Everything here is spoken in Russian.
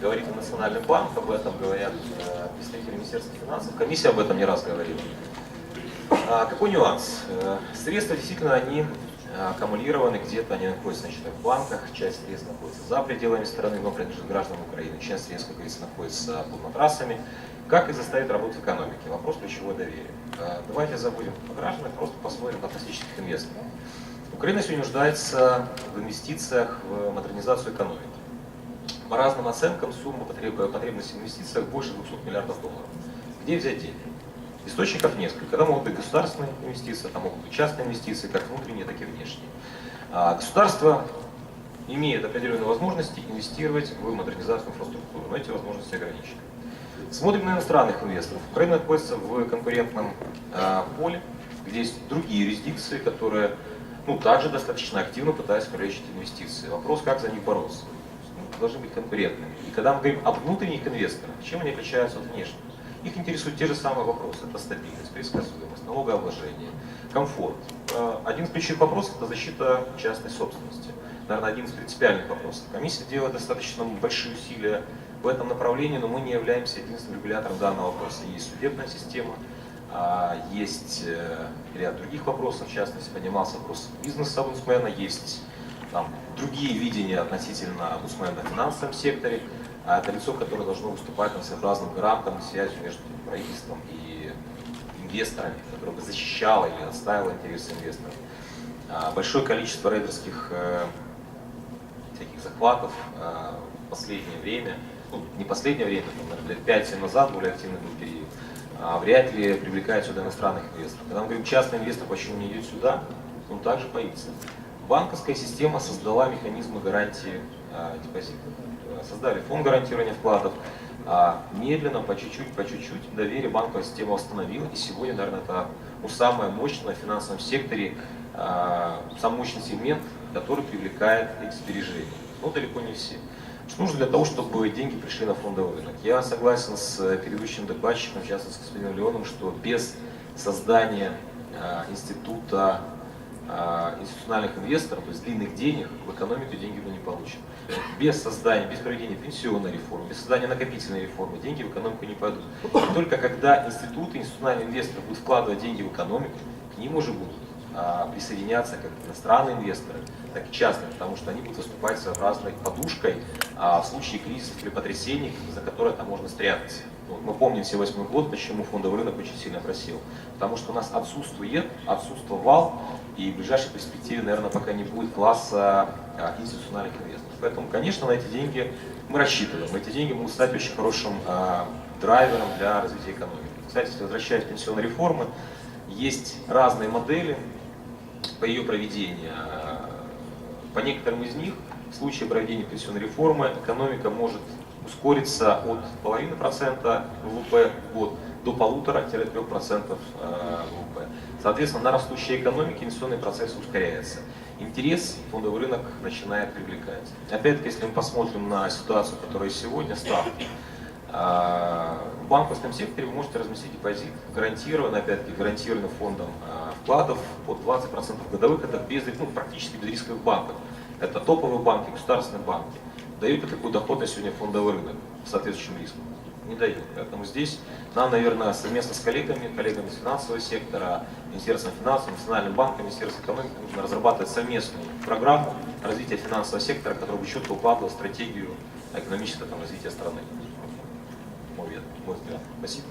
говорит Национальный банк, об этом говорят э, представители Министерства финансов, комиссия об этом не раз говорила. А, какой нюанс? Э, Средства действительно они э, аккумулированы, где-то они находятся на счетах в банках, часть средств находится за пределами страны, но принадлежит гражданам Украины, часть средств, как говорится, находится под матрасами. Как их заставить работать в экономике? Вопрос ключевой доверия. Давайте забудем о гражданах, просто посмотрим на классических инвесторов. Украина сегодня нуждается в инвестициях в модернизацию экономики. По разным оценкам сумма потреб- потребности в инвестициях больше 200 миллиардов долларов. Где взять деньги? Источников несколько. Это могут быть государственные инвестиции, это могут быть частные инвестиции, как внутренние, так и внешние. А Государство имеет определенные возможности инвестировать в модернизацию инфраструктуры, но эти возможности ограничены. Смотрим на иностранных инвесторов. Украина находится в конкурентном а, поле, где есть другие юрисдикции, которые ну, также достаточно активно пытаются привлечь инвестиции. Вопрос, как за них бороться. Должны быть конкурентными. И когда мы говорим об внутренних инвесторах, чем они отличаются от внешних? Их интересуют те же самые вопросы. Это стабильность, предсказуемость, налогообложение, комфорт. А, Один из ключевых вопросов – это защита частной собственности. Наверное, один из принципиальных вопросов. Комиссия делает достаточно большие усилия в этом направлении, но мы не являемся единственным регулятором данного вопроса. Есть судебная система, а, есть э, ряд других вопросов, в частности, поднимался вопрос бизнеса омбудсмена, есть там, другие видения относительно омбудсмена в финансовом секторе. А это лицо, которое должно выступать там, своеобразным гарантом и связью между правительством и инвесторами, которое бы защищало или отстаивало интересы инвесторов. А, Большое количество рейдерских э, всяких захватов э, в последнее время, ну, не последнее время, там, наверное, лет 5-7 назад более активный был период, а, вряд ли привлекает сюда иностранных инвесторов. Когда мы говорим, частный инвестор почему не идет сюда, он также боится. Банковская система создала механизмы гарантии а, депозитов. Э, Создали фонд гарантирования вкладов, а, медленно, по чуть-чуть, по чуть-чуть доверие банковая система восстановила. И сегодня, наверное, это ну, самое мощное в финансовом секторе, а, самый мощный сегмент, который привлекает эти сбережения. Но далеко не все. Что нужно для того, чтобы деньги пришли на фондовый рынок? Я согласен с э, предыдущим докладчиком, в с господином Леоном, что без создания а, института институциональных инвесторов, то есть длинных денег, в экономику деньги мы не получим. Без создания, без проведения пенсионной реформы, без создания накопительной реформы деньги в экономику не пойдут. И только когда институты, институциональные инвесторы будут вкладывать деньги в экономику, к ним уже будут а, присоединяться как иностранные инвесторы, так и частные, потому что они будут выступать своеобразной подушкой а, в случае кризисов или потрясений, за которые там можно спрятаться. Мы помним все восьмой год, почему фондовый рынок очень сильно просел. Потому что у нас отсутствует, отсутствовал, и в ближайшей перспективе, наверное, пока не будет класса а, институциональных инвесторов. Поэтому, конечно, на эти деньги мы рассчитываем. Эти деньги могут стать очень хорошим а, драйвером для развития экономики. Кстати, возвращаясь к пенсионной реформе, есть разные модели по ее проведению. По некоторым из них в случае проведения пенсионной реформы экономика может ускориться от половины процента ВВП в год до полутора-трех процентов э, ВВП. Соответственно, на растущей экономике инвестиционный процесс ускоряется. Интерес фондовый рынок начинает привлекать. Опять-таки, если мы посмотрим на ситуацию, которая сегодня, ставки, а, в банковском секторе вы можете разместить депозит гарантированно, опять-таки, гарантированным фондом а, вкладов под 20% годовых. Это без, ну, практически без рисковых банков. Это топовые банки, государственные банки. Дают ли такую доходность сегодня фондовый рынок соответствующим риском? Не дают. Поэтому здесь нам, наверное, совместно с коллегами, коллегами финансового сектора, Министерством финансов, Национальным банком, Министерством экономики нужно разрабатывать совместную программу развития финансового сектора, которая бы четко укладывала стратегию экономического там, развития страны. Мой, мой взгляд. Спасибо.